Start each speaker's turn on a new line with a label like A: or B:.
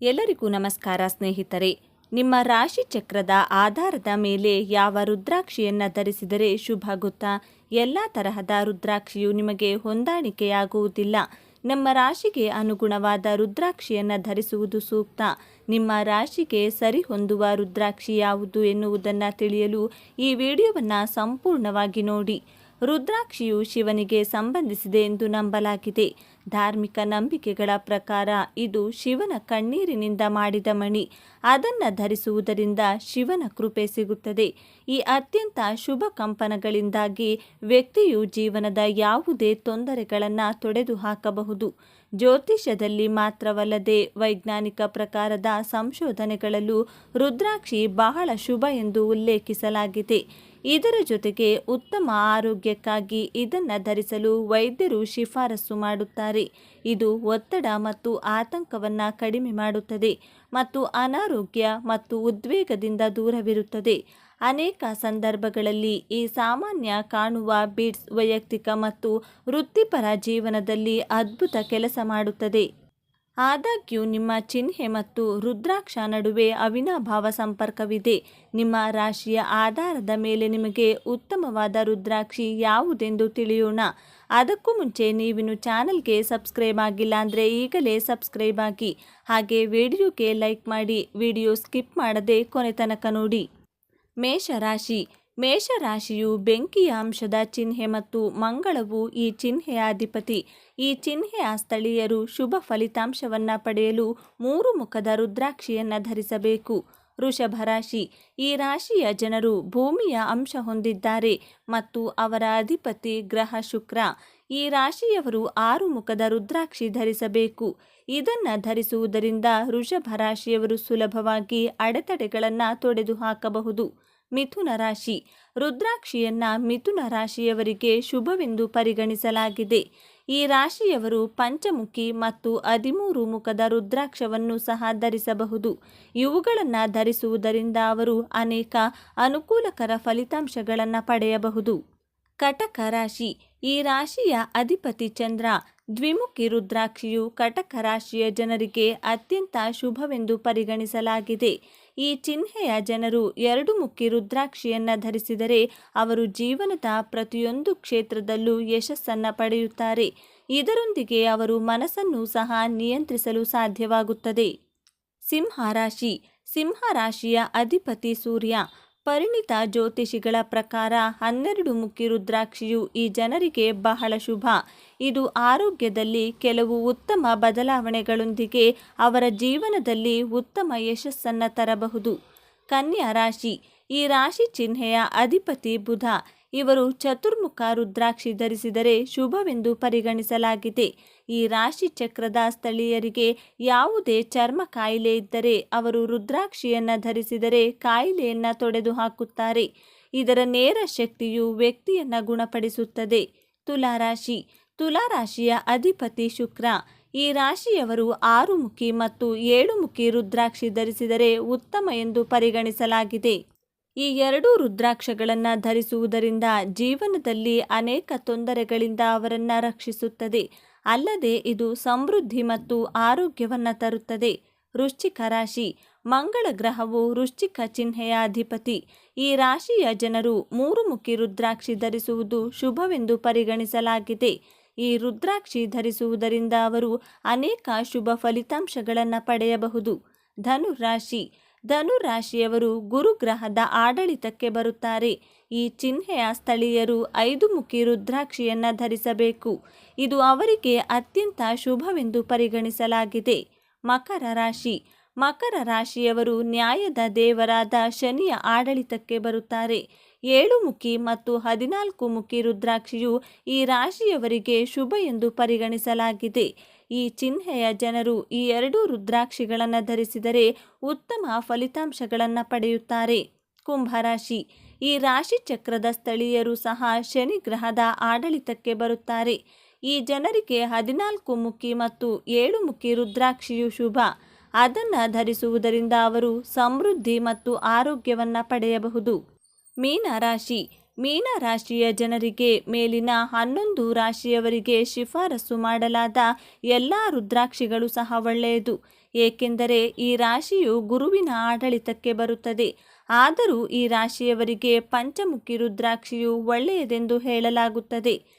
A: ಎಲ್ಲರಿಗೂ ನಮಸ್ಕಾರ ಸ್ನೇಹಿತರೆ. ನಿಮ್ಮ ರಾಶಿ ಚಕ್ರದ ಆಧಾರದ ಮೇಲೆ ಯಾವ ರುದ್ರಾಕ್ಷಿಯನ್ನು ಧರಿಸಿದರೆ ಶುಭ ಗೊತ್ತಾ? ಎಲ್ಲ ತರಹದ ರುದ್ರಾಕ್ಷಿಯು ನಿಮಗೆ ಹೊಂದಾಣಿಕೆಯಾಗುವುದಿಲ್ಲ. ನಮ್ಮ ರಾಶಿಗೆ ಅನುಗುಣವಾದ ರುದ್ರಾಕ್ಷಿಯನ್ನು ಧರಿಸುವುದು ಸೂಕ್ತ. ನಿಮ್ಮ ರಾಶಿಗೆ ಸರಿ ಹೊಂದುವ ರುದ್ರಾಕ್ಷಿ ಯಾವುದು ಎನ್ನುವುದನ್ನು ತಿಳಿಯಲು ಈ ವಿಡಿಯೋವನ್ನು ಸಂಪೂರ್ಣವಾಗಿ ನೋಡಿ. ರುದ್ರಾಕ್ಷಿಯು ಶಿವನಿಗೆ ಸಂಬಂಧಿಸಿದೆ ಎಂದು ನಂಬಲಾಗಿದೆ. ಧಾರ್ಮಿಕ ನಂಬಿಕೆಗಳ ಪ್ರಕಾರ ಇದು ಶಿವನ ಕಣ್ಣೀರಿನಿಂದ ಮಾಡಿದ ಮಣಿ. ಅದನ್ನು ಧರಿಸುವುದರಿಂದ ಶಿವನ ಕೃಪೆ ಸಿಗುತ್ತದೆ. ಈ ಅತ್ಯಂತ ಶುಭ ಕಂಪನಗಳಿಂದಾಗಿ ವ್ಯಕ್ತಿಯು ಜೀವನದ ಯಾವುದೇ ತೊಂದರೆಗಳನ್ನು ತೊಡೆದು ಹಾಕಬಹುದು. ಜ್ಯೋತಿಷ್ಯದಲ್ಲಿ ಮಾತ್ರವಲ್ಲದೆ ವೈಜ್ಞಾನಿಕ ಪ್ರಕಾರದ ಸಂಶೋಧನೆಗಳಲ್ಲೂ ರುದ್ರಾಕ್ಷಿ ಬಹಳ ಶುಭ ಎಂದು ಉಲ್ಲೇಖಿಸಲಾಗಿದೆ. ಇದರ ಜೊತೆಗೆ ಉತ್ತಮ ಆರೋಗ್ಯಕ್ಕಾಗಿ ಇದನ್ನು ಧರಿಸಲು ವೈದ್ಯರು ಶಿಫಾರಸು ಮಾಡುತ್ತಾರೆ. ಇದು ಒತ್ತಡ ಮತ್ತು ಆತಂಕವನ್ನು ಕಡಿಮೆ ಮಾಡುತ್ತದೆ ಮತ್ತು ಅನಾರೋಗ್ಯ ಮತ್ತು ಉದ್ವೇಗದಿಂದ ದೂರವಿರುತ್ತದೆ. ಅನೇಕ ಸಂದರ್ಭಗಳಲ್ಲಿ ಈ ಸಾಮಾನ್ಯ ಕಾಣುವ ಬೀಡ್ಸ್ ವೈಯಕ್ತಿಕ ಮತ್ತು ವೃತ್ತಿಪರ ಜೀವನದಲ್ಲಿ ಅದ್ಭುತ ಕೆಲಸ ಮಾಡುತ್ತದೆ. ಆದಾಗ್ಯೂ ನಿಮ್ಮ ಚಿಹ್ನೆ ಮತ್ತು ರುದ್ರಾಕ್ಷ ನಡುವೆ ಅವಿನಾಭಾವ ಸಂಪರ್ಕವಿದೆ. ನಿಮ್ಮ ರಾಶಿಯ ಆಧಾರದ ಮೇಲೆ ನಿಮಗೆ ಉತ್ತಮವಾದ ರುದ್ರಾಕ್ಷಿ ಯಾವುದೆಂದು ತಿಳಿಯೋಣ. ಅದಕ್ಕೂ ಮುಂಚೆ ನೀವಿನ ಚಾನಲ್ಗೆ ಸಬ್ಸ್ಕ್ರೈಬ್ ಆಗಿಲ್ಲ ಅಂದರೆ ಈಗಲೇ ಸಬ್ಸ್ಕ್ರೈಬ್ ಆಗಿ. ಹಾಗೆ ವಿಡಿಯೋಗೆ ಲೈಕ್ ಮಾಡಿ, ವಿಡಿಯೋ ಸ್ಕಿಪ್ ಮಾಡದೆ ಕೊನೆ ತನಕ ನೋಡಿ. ಮೇಷರಾಶಿ ಮೇಷರಾಶಿಯು ಬೆಂಕಿಯ ಅಂಶದ ಚಿಹ್ನೆ ಮತ್ತು ಮಂಗಳವು ಈ ಚಿಹ್ನೆಯ ಅಧಿಪತಿ ಈ ಚಿಹ್ನೆಯ ಸ್ಥಳೀಯರು ಶುಭ ಫಲಿತಾಂಶವನ್ನು ಪಡೆಯಲು ಮೂರು ಮುಖದ ರುದ್ರಾಕ್ಷಿಯನ್ನು ಧರಿಸಬೇಕು. ವೃಷಭ ರಾಶಿ. ಈ ರಾಶಿಯ ಜನರು ಭೂಮಿಯ ಅಂಶ ಹೊಂದಿದ್ದಾರೆ ಮತ್ತು ಅವರ ಅಧಿಪತಿ ಗ್ರಹ ಶುಕ್ರ. ಈ ರಾಶಿಯವರು ಆರು ಮುಖದ ರುದ್ರಾಕ್ಷಿ ಧರಿಸಬೇಕು. ಇದನ್ನು ಧರಿಸುವುದರಿಂದ ವೃಷಭ ರಾಶಿಯವರು ಸುಲಭವಾಗಿ ಅಡೆತಡೆಗಳನ್ನು ತೊಡೆದು ಹಾಕಬಹುದು ಮಿಥುನ ರಾಶಿ. ರುದ್ರಾಕ್ಷಿಯನ್ನ ಮಿಥುನ ರಾಶಿಯವರಿಗೆ ಶುಭವೆಂದು ಪರಿಗಣಿಸಲಾಗಿದೆ. ಈ ರಾಶಿಯವರು ಪಂಚಮುಖಿ ಮತ್ತು ಹದಿಮೂರು ಮುಖದ ರುದ್ರಾಕ್ಷವನ್ನು ಸಹ ಧರಿಸಬಹುದು. ಇವುಗಳನ್ನು ಧರಿಸುವುದರಿಂದ ಅವರು ಅನೇಕ ಅನುಕೂಲಕರ ಫಲಿತಾಂಶಗಳನ್ನು ಪಡೆಯಬಹುದು. ಕಟಕ ರಾಶಿ. ಈ ರಾಶಿಯ ಅಧಿಪತಿ ಚಂದ್ರ, ದ್ವಿಮುಖಿ ರುದ್ರಾಕ್ಷಿಯು ಕಟಕ ರಾಶಿಯ ಜನರಿಗೆ ಅತ್ಯಂತ ಶುಭವೆಂದು ಪರಿಗಣಿಸಲಾಗಿದೆ. ಈ ಚಿಹ್ನೆಯ ಜನರು ಎರಡು ಮುಖಿ ರುದ್ರಾಕ್ಷಿಯನ್ನು ಧರಿಸಿದರೆ ಅವರು ಜೀವನದ ಪ್ರತಿಯೊಂದು ಕ್ಷೇತ್ರದಲ್ಲೂ ಯಶಸ್ಸನ್ನು ಪಡೆಯುತ್ತಾರೆ. ಇದರೊಂದಿಗೆ ಅವರು ಮನಸ್ಸನ್ನು ಸಹ ನಿಯಂತ್ರಿಸಲು ಸಾಧ್ಯವಾಗುತ್ತದೆ. ಸಿಂಹ ರಾಶಿ, ಸಿಂಹ ರಾಶಿಯ ಅಧಿಪತಿ ಸೂರ್ಯ ಪರಿಣಿತ ಜ್ಯೋತಿಷಿಗಳ ಪ್ರಕಾರ ಹನ್ನೆರಡು ಮುಖಿ ರುದ್ರಾಕ್ಷಿಯು ಈ ಜನರಿಗೆ ಬಹಳ ಶುಭ. ಇದು ಆರೋಗ್ಯದಲ್ಲಿ ಕೆಲವು ಉತ್ತಮ ಬದಲಾವಣೆಗಳೊಂದಿಗೆ ಅವರ ಜೀವನದಲ್ಲಿ ಉತ್ತಮ ಯಶಸ್ಸನ್ನು ತರಬಹುದು. ಕನ್ಯಾ ರಾಶಿ. ಈ ರಾಶಿ ಚಿಹ್ನೆಯ ಅಧಿಪತಿ ಬುಧ. ಇವರು ಚತುರ್ಮುಖ ರುದ್ರಾಕ್ಷಿ ಧರಿಸಿದರೆ ಶುಭವೆಂದು ಪರಿಗಣಿಸಲಾಗಿದೆ. ಈ ರಾಶಿ ಚಕ್ರದ ಸ್ಥಳೀಯರಿಗೆ ಯಾವುದೇ ಚರ್ಮ ಕಾಯಿಲೆ ಇದ್ದರೆ ಅವರು ರುದ್ರಾಕ್ಷಿಯನ್ನು ಧರಿಸಿದರೆ ಕಾಯಿಲೆಯನ್ನು ತೊಡೆದು ಹಾಕುತ್ತಾರೆ. ಇದರ ನೇರ ಶಕ್ತಿಯು ವ್ಯಕ್ತಿಯನ್ನು ಗುಣಪಡಿಸುತ್ತದೆ. ತುಲಾರಾಶಿ ತುಲಾರಾಶಿಯ ಅಧಿಪತಿ ಶುಕ್ರ. ಈ ರಾಶಿಯವರು ಆರು ಮುಖಿ ಮತ್ತು ಏಳು ಮುಖಿ ರುದ್ರಾಕ್ಷಿ ಧರಿಸಿದರೆ ಉತ್ತಮ ಎಂದು ಪರಿಗಣಿಸಲಾಗಿದೆ. ಈ ಎರಡೂ ರುದ್ರಾಕ್ಷಗಳನ್ನು ಧರಿಸುವುದರಿಂದ ಜೀವನದಲ್ಲಿ ಅನೇಕ ತೊಂದರೆಗಳಿಂದ ಅವರನ್ನು ರಕ್ಷಿಸುತ್ತದೆ. ಅಲ್ಲದೆ ಇದು ಸಮೃದ್ಧಿ ಮತ್ತು ಆರೋಗ್ಯವನ್ನು ತರುತ್ತದೆ. ವೃಶ್ಚಿಕ ರಾಶಿ. ಮಂಗಳ ಗ್ರಹವು ವೃಶ್ಚಿಕ ಚಿಹ್ನೆಯ ಅಧಿಪತಿ. ಈ ರಾಶಿಯ ಜನರು ಮೂರು ಮುಖಿ ರುದ್ರಾಕ್ಷಿ ಧರಿಸುವುದು ಶುಭವೆಂದು ಪರಿಗಣಿಸಲಾಗಿದೆ. ಈ ರುದ್ರಾಕ್ಷಿ ಧರಿಸುವುದರಿಂದ ಅವರು ಅನೇಕ ಶುಭ ಫಲಿತಾಂಶಗಳನ್ನು ಪಡೆಯಬಹುದು. ಧನು ರಾಶಿ ಧನು ರಾಶಿಯವರು ಗುರುಗ್ರಹದ ಆಡಳಿತಕ್ಕೆ ಬರುತ್ತಾರೆ. ಈ ಚಿಹ್ನೆಯ ಸ್ಥಳೀಯರು ಐದು ಮುಖಿ ರುದ್ರಾಕ್ಷಿಯನ್ನು ಧರಿಸಬೇಕು. ಇದು ಅವರಿಗೆ ಅತ್ಯಂತ ಶುಭವೆಂದು ಪರಿಗಣಿಸಲಾಗಿದೆ. ಮಕರ ರಾಶಿ. ಮಕರ ರಾಶಿಯವರು ನ್ಯಾಯದ ದೇವರಾದ ಶನಿಯ ಆಡಳಿತಕ್ಕೆ ಬರುತ್ತಾರೆ. ಏಳು ಮುಖಿ ಮತ್ತು ಹದಿನಾಲ್ಕು ಮುಖಿ ರುದ್ರಾಕ್ಷಿಯು ಈ ರಾಶಿಯವರಿಗೆ ಶುಭ ಎಂದು ಪರಿಗಣಿಸಲಾಗಿದೆ. ಈ ಚಿಹ್ನೆಯ ಜನರು ಈ ಎರಡೂ ರುದ್ರಾಕ್ಷಿಗಳನ್ನು ಧರಿಸಿದರೆ ಉತ್ತಮ ಫಲಿತಾಂಶಗಳನ್ನು ಪಡೆಯುತ್ತಾರೆ. ಕುಂಭರಾಶಿ ಈ ರಾಶಿ ಚಕ್ರದ ಸ್ಥಳೀಯರು ಸಹ ಶನಿ ಗ್ರಹದ ಆಡಳಿತಕ್ಕೆ ಬರುತ್ತಾರೆ. ಈ ಜನರಿಗೆ ಹದಿನಾಲ್ಕು ಮುಖಿ ಮತ್ತು ಏಳು ಮುಖಿ ರುದ್ರಾಕ್ಷಿಯು ಶುಭ. ಅದನ್ನು ಧರಿಸುವುದರಿಂದ ಅವರು ಸಮೃದ್ಧಿ ಮತ್ತು ಆರೋಗ್ಯವನ್ನು ಪಡೆಯಬಹುದು. ಮೀನ ರಾಶಿ. ಮೀನ ರಾಶಿಯ ಜನರಿಗೆ ಮೇಲಿನ ಹನ್ನೊಂದು ರಾಶಿಯವರಿಗೆ ಶಿಫಾರಸು ಮಾಡಲಾದ ಎಲ್ಲ ರುದ್ರಾಕ್ಷಿಗಳು ಸಹ ಒಳ್ಳೆಯದು. ಏಕೆಂದರೆ ಈ ರಾಶಿಯು ಗುರುವಿನ ಆಡಳಿತಕ್ಕೆ ಬರುತ್ತದೆ. ಆದರೂ ಈ ರಾಶಿಯವರಿಗೆ ಪಂಚಮುಖಿ ರುದ್ರಾಕ್ಷಿಯು ಒಳ್ಳೆಯದೆಂದು ಹೇಳಲಾಗುತ್ತದೆ.